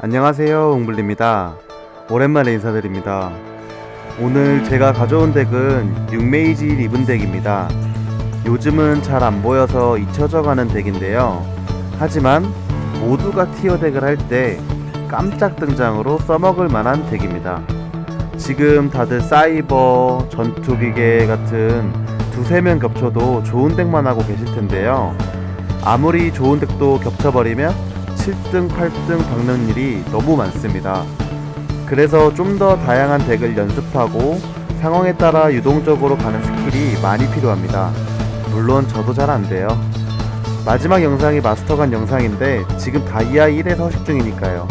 안녕하세요 웅블리입니다. 오랜만에 인사드립니다. 오늘 제가 가져온 덱은 6메이지 리븐 덱입니다. 요즘은 잘 안 보여서 잊혀져가는 덱인데요. 하지만 모두가 티어 덱을 할 때 깜짝 등장으로 써먹을 만한 덱입니다. 지금 다들 사이버, 전투기계 같은 두세 명 겹쳐도 좋은 덱만 하고 계실 텐데요. 아무리 좋은 덱도 겹쳐버리면 7등, 8등 박는 일이 너무 많습니다. 그래서 좀 더 다양한 덱을 연습하고 상황에 따라 유동적으로 가는 스킬이 많이 필요합니다. 물론 저도 잘 안 돼요. 마지막 영상이 마스터간 영상인데 지금 다이아 1에 서식 중이니까요.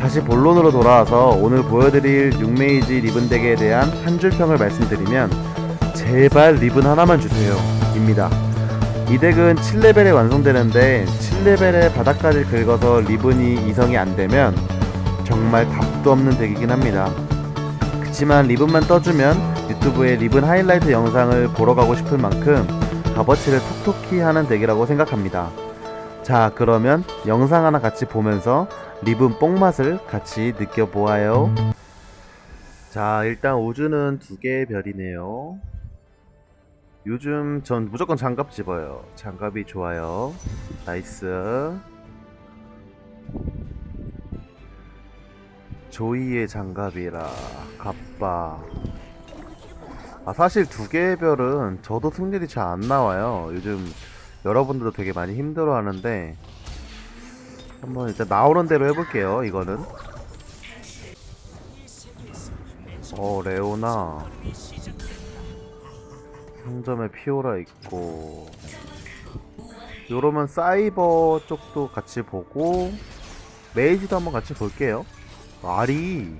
다시 본론으로 돌아와서 오늘 보여드릴 6메이지 리븐 덱에 대한 한 줄 평을 말씀드리면 제발 리븐 하나만 주세요. 입니다. 이 덱은 7레벨에 완성되는데 7레벨에 바닥까지 긁어서 리븐이 이성이 안 되면 정말 답도 없는 덱이긴 합니다. 그치만 리븐만 떠주면 유튜브에 리븐 하이라이트 영상을 보러 가고 싶을 만큼 값어치를 톡톡히 하는 덱이라고 생각합니다. 자 그러면 영상 하나 같이 보면서 리븐 뽕맛을 같이 느껴보아요. 자 일단 우주는 두 개의 별이네요. 요즘 전 무조건 장갑 집어요. 장갑이 좋아요. 나이스. 조이의 장갑이라 갑바. 아 사실 두 개의 별은 저도 승률이 잘 안 나와요. 요즘 여러분들도 되게 많이 힘들어 하는데 한번 일단 나오는 대로 해볼게요. 이거는. 어 레오나. 상점에 피오라 있고 요러면 사이버 쪽도 같이 보고 메이지도 한번 같이 볼게요. 알이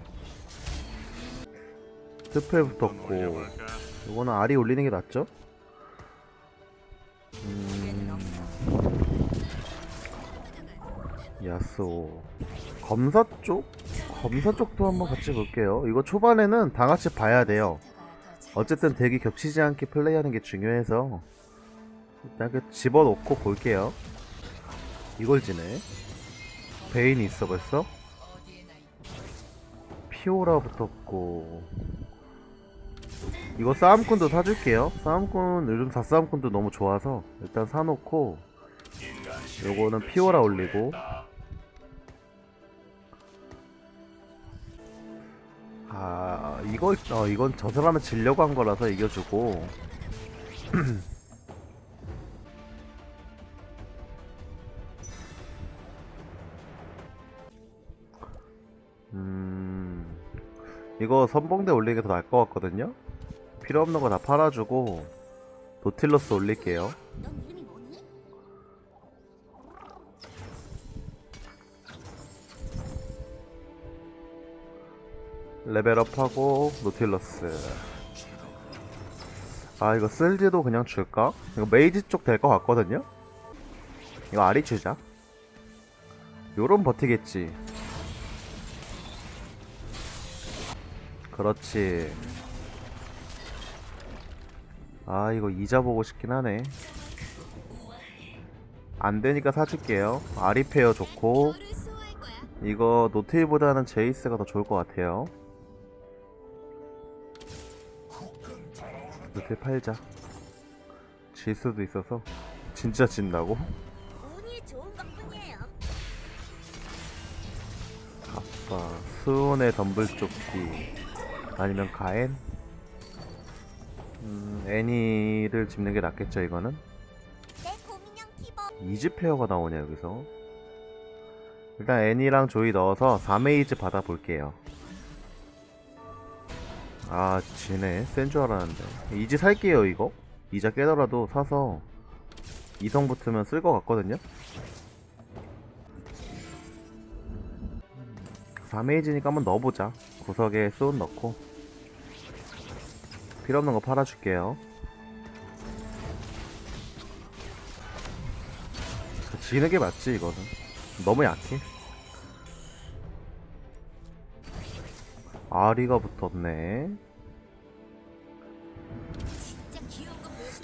스펠 붙었고 요거는 알이 올리는 게 낫죠? 음... 야스오 검사 쪽? 검사 쪽도 한번 같이 볼게요. 이거 초반에는 다 같이 봐야 돼요 어쨌든 덱이 겹치지 않게 플레이하는 게 중요해서 일단 그 집어넣고 볼게요. 이걸 지네. 베인이 있어 벌써? 피오라 붙었고 이거 싸움꾼도 사줄게요. 싸움꾼 요즘 사싸움꾼도 너무 좋아서 일단 사놓고 요거는 피오라 올리고 아 이거 어 이건 저 사람을 지려고 한 거라서 이겨주고. 음 이거 선봉대 올리는 게 더 나을 것 같거든요? 필요 없는 거 다 팔아주고 노틸러스 올릴게요 레벨업하고 노틸러스 아 이거 쓸지도 그냥 줄까? 이거 메이지 쪽 될 것 같거든요? 이거 아리 주자 요런 버티겠지 그렇지 아 이거 이자 보고 싶긴 하네 안되니까 사줄게요 아리 페어 좋고. 이거 노틸보다는 제이스가 더 좋을 것 같아요. 노틸 팔자. 질 수도 있어서 진짜 진다고? 운이 좋은 것뿐이에요. 아빠 수온의 덤블조끼 아니면 가엔? 음, 애니를 집는 게 낫겠죠 이거는? 내 고민형 티버. 이즈 페어가 나오냐 여기서 일단 애니랑 조이 넣어서 4메이즈 받아볼게요 아 지네 센 줄 알았는데. 이즈 살게요 이거. 이자 깨더라도 사서 이성 붙으면 쓸 것 같거든요. 4메이즈니까 한번 넣어보자. 구석에 수온 넣고. 필요없는 거 팔아줄게요. 지는 게 맞지 이거는. 너무 약해 아리가 붙었네.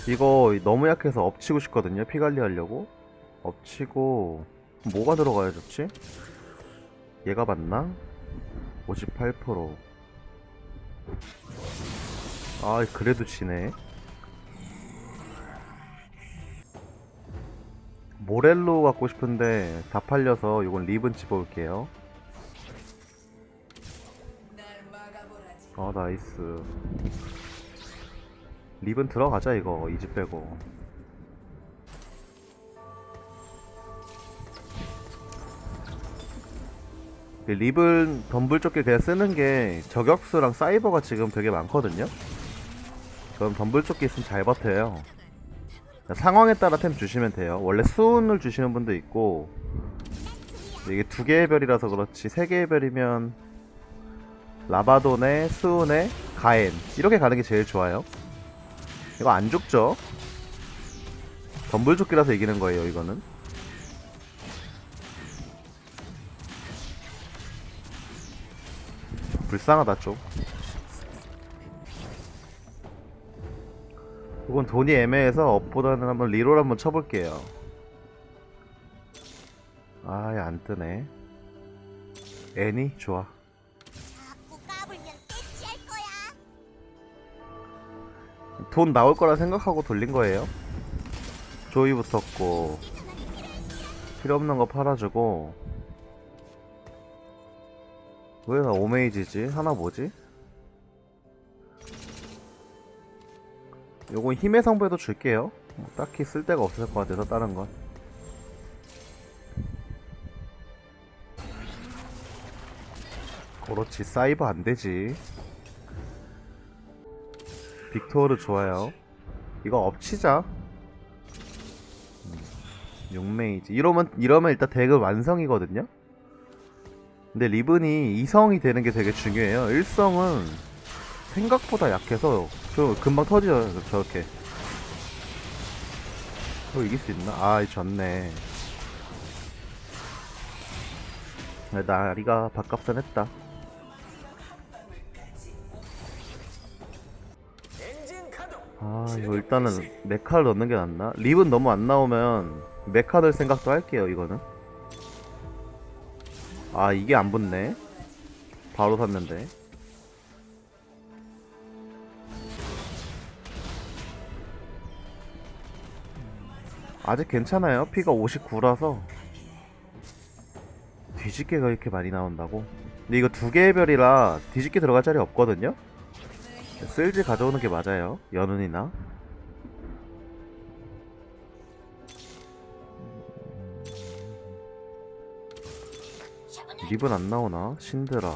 이거 너무 약해서 엎치고 싶거든요 피 관리하려고 엎치고 뭐가 들어가야 좋지? 얘가 맞나? 58%아 그래도 지네 모렐로 갖고 싶은데 다 팔려서 이건 리븐 집어올게요 아 나이스. 리븐 들어가자 이거. 이집 빼고. 그 리븐 덤블조끼 그냥 쓰는 게 저격수랑 사이버가 지금 되게 많거든요? 그럼 덤블조끼 있으면 잘 버텨요. 상황에 따라 템 주시면 돼요. 원래 수운을 주시는 분도 있고 이게 두 개의 별이라서 그렇지 세 개의 별이면 라바돈에 스운에 가엔. 이렇게 가는 게 제일 좋아요. 이거 안 죽죠? 덤블조끼라서 이기는 거예요 이거는. 불쌍하다 좀. 이건 돈이 애매해서 업보다는 한번 리롤 한번 쳐볼게요. 아예 안 뜨네. 애니? 좋아 돈 나올 거라 생각하고 돌린 거예요. 조이 붙었고 필요 없는 거 팔아주고. 왜 나 오메이지지? 하나 뭐지? 요건 힘의 성배도 줄게요. 뭐 딱히 쓸 데가 없을 것 같아서 다른 건. 그렇지 사이버 안 되지 빅토르 좋아요. 이거 엎치자. 음, 6메이지. 이러면 이러면 일단 덱은 완성이거든요? 근데 리븐이 2성이 되는 게 되게 중요해요. 1성은 생각보다 약해서 저 금방 터지죠 저렇게. 또 이길 수 있나? 아 졌네. 아, 나리가 밥값은 했다 아 이거 일단은 메카를 넣는 게 낫나? 립은 너무 안 나오면 메카 넣을 생각도 할게요 이거는. 아 이게 안 붙네. 바로 샀는데. 아직 괜찮아요. 피가 59라서. 뒤집개가 이렇게 많이 나온다고? 근데 이거 두 개의 별이라 뒤집개 들어갈 자리 없거든요 쓸지 가져오는 게 맞아요 연운이나 립은 안 나오나? 신드라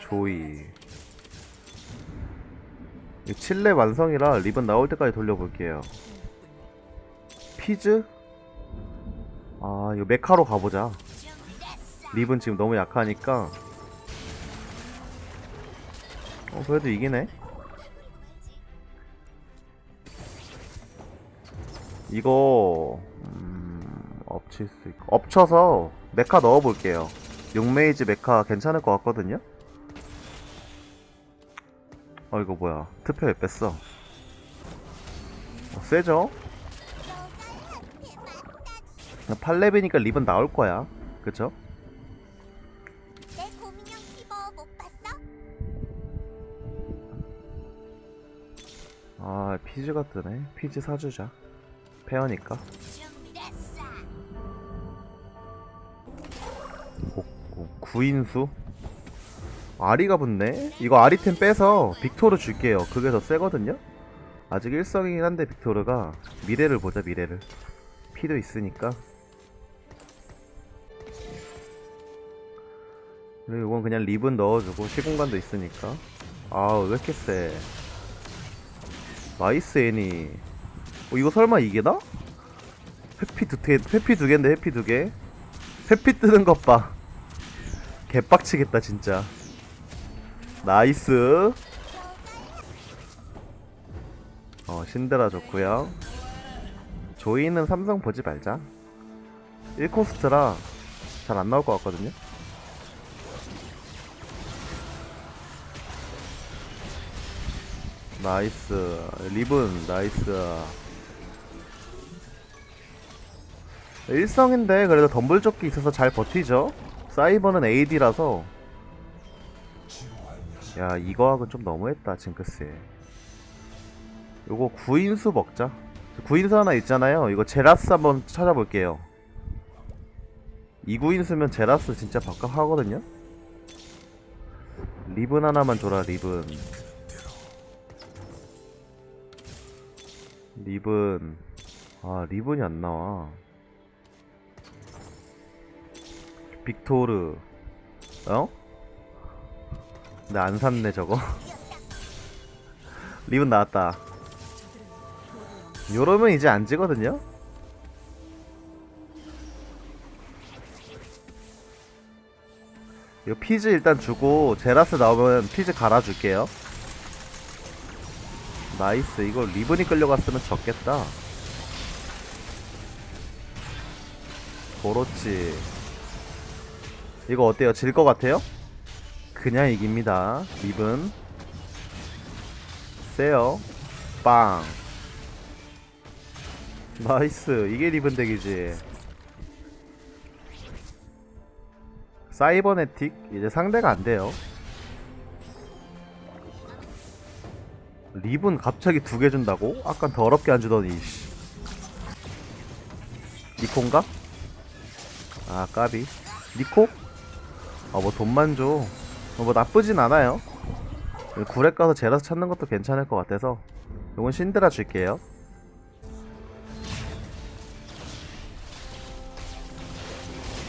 조이 이 칠레 완성이라 립은 나올 때까지 돌려볼게요 피즈? 아 이거 메카로 가보자. 립은 지금 너무 약하니까 어 그래도 이기네. 이거 음, 엎칠 수 있고. 엎쳐서 메카 넣어볼게요. 6메이지 메카 괜찮을 것 같거든요? 어 이거 뭐야. 투표 왜 뺐어. 어, 세죠? 8렙이니까 립은 나올 거야. 그쵸? 아 피즈가 뜨네. 피즈 사주자. 페어니까. 오, 구인수? 아리가 붙네? 이거 아리템 빼서 빅토르 줄게요. 그게 더 세거든요? 아직 일성이긴 한데 빅토르가 미래를 보자 미래를. 피도 있으니까. 그리고 이건 그냥 립은 넣어주고 시공간도 있으니까. 아왜 이렇게 세 나이스 애니 어, 이거 설마 이게 다? 회피 두 개, 회피 두 개인데 회피 두 개. 회피 뜨는 것 봐. 개빡치겠다 진짜. 나이스. 어 신데라 좋고요. 조이는 삼성 보지 말자. 1코스트라 잘 안 나올 것 같거든요. 나이스. 리븐 나이스. 일성인데 그래도 덤블조끼 있어서 잘 버티죠? 사이버는 AD라서. 야 이거 하고는 좀 너무했다 징크스. 요거 구인수 먹자. 구인수 하나 있잖아요. 이거 제라스 한번 찾아볼게요. 이구인수면 제라스 진짜 바깥 하거든요? 리븐 하나만 줘라 리븐 리븐. 아 리븐이 안 나와. 빅토르. 어? 근데 안 샀네 저거. 리븐 나왔다. 요러면 이제 안 지거든요? 이거 피즈 일단 주고 제라스 나오면 피즈 갈아줄게요 나이스. 이거 리븐이 끌려갔으면 졌겠다. 그렇지. 이거 어때요? 질 것 같아요? 그냥 이깁니다. 리븐. 세요. 빵. 나이스. 이게 리븐 덱이지. 사이버네틱. 이제 상대가 안 돼요 리븐 갑자기 두 개 준다고? 아까 더럽게 안 주더니 씨. 니콘가? 아 까비 니코? 아 뭐 돈만 줘. 어, 뭐 나쁘진 않아요. 구렉 가서 제라스 찾는 것도 괜찮을 것 같아서 요건 신드라 줄게요.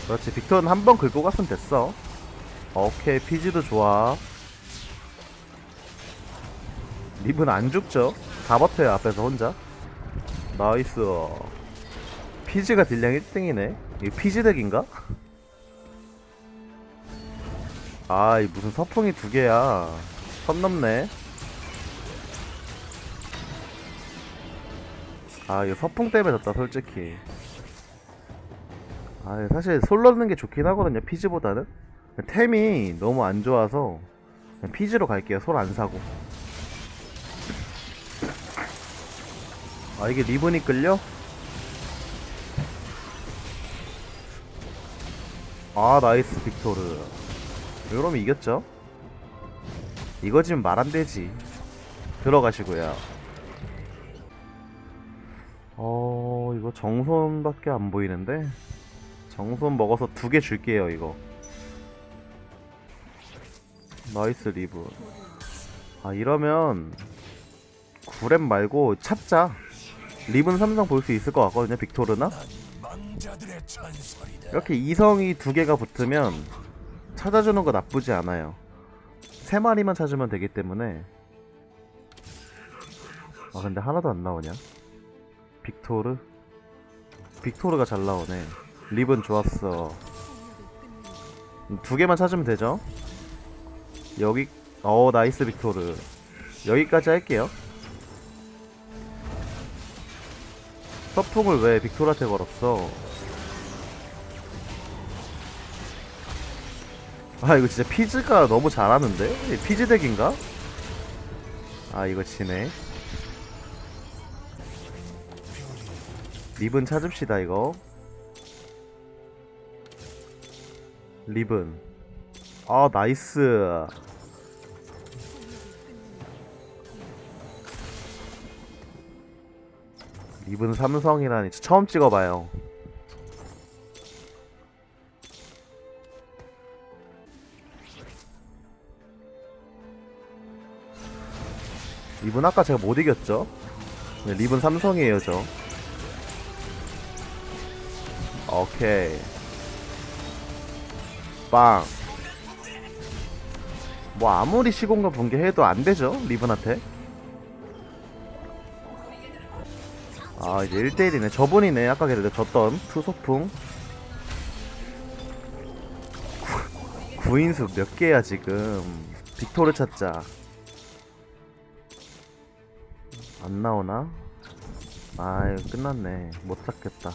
그렇지 빅토는 한 번 긁고 갔으면 됐어. 오케이 피지도 좋아. 립은 안 죽죠? 다 버텨요 앞에서 혼자. 나이스. 피지가 딜량 1등이네. 이게 피지 덱인가? 아, 이 무슨 서풍이 두 개야. 선 넘네. 아, 이거 서풍 때문에 졌다, 솔직히. 아, 사실 솔 넣는 게 좋긴 하거든요, 피지보다는. 템이 너무 안 좋아서 피지로 갈게요, 솔 안 사고. 아, 이게 리본이 끌려? 아, 나이스, 빅토르. 이러면 이겼죠? 이거 지금 말 안 되지. 들어가시고요. 어, 이거 정손밖에 안 보이는데? 정손 먹어서 두 개 줄게요, 이거. 나이스 리브. 아, 이러면, 구렘 말고 찾자. 리븐 삼성 볼 수 있을 것 같거든요, 빅토르나? 이렇게 이성이 두 개가 붙으면 찾아주는 거 나쁘지 않아요. 세 마리만 찾으면 되기 때문에. 아 근데 하나도 안 나오냐? 빅토르? 빅토르가 잘 나오네. 립은 좋았어. 음, 두 개만 찾으면 되죠? 여기 어 나이스 빅토르. 여기까지 할게요. 서풍을 왜 빅토르한테 걸었어? 아 이거 진짜 피즈가 너무 잘하는데? 피즈 덱인가? 아 이거 지네 리븐 찾읍시다 이거 리븐 아 나이스 리븐 삼성이라니 처음 찍어봐요 리븐 아까 제가 못 이겼죠? 네, 리븐 삼성이에요 저 오케이 빵. 뭐 아무리 시공과 붕괴해도 안 되죠 리븐한테. 아 이제 1대1이네. 저분이네. 아까 걔들 졌던 투소풍. 구- 구인수 몇 개야 지금? 빅토르 찾자. 안 나오나? 아유 끝났네. 못 찾겠다.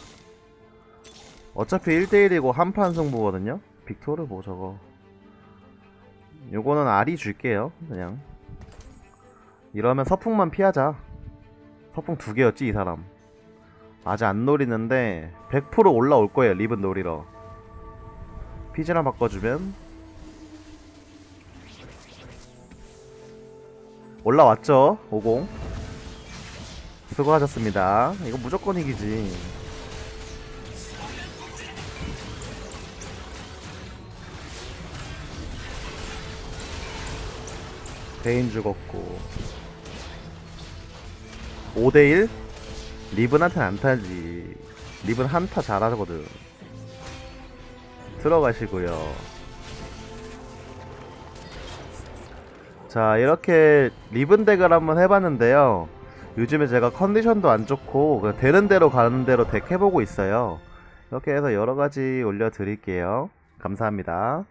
어차피 1대1이고 한판 승부거든요? 빅토르 뭐 저거. 요거는 알이 줄게요 그냥. 이러면 서풍만 피하자. 서풍 두 개였지 이 사람 아직 안 노리는데 100% 올라올 거예요 리븐 노리러. 피지랑 바꿔주면 올라왔죠 50 수고하셨습니다. 이거 무조건 이기지. 베인 죽었고. 5대1 리븐한테는 안 타지. 리븐 한타 잘하거든. 들어가시고요. 자 이렇게 리븐 덱을 한번 해봤는데요. 요즘에 제가 컨디션도 안 좋고 되는 대로 가는 대로 덱 해보고 있어요. 이렇게 해서 여러 가지 올려드릴게요. 감사합니다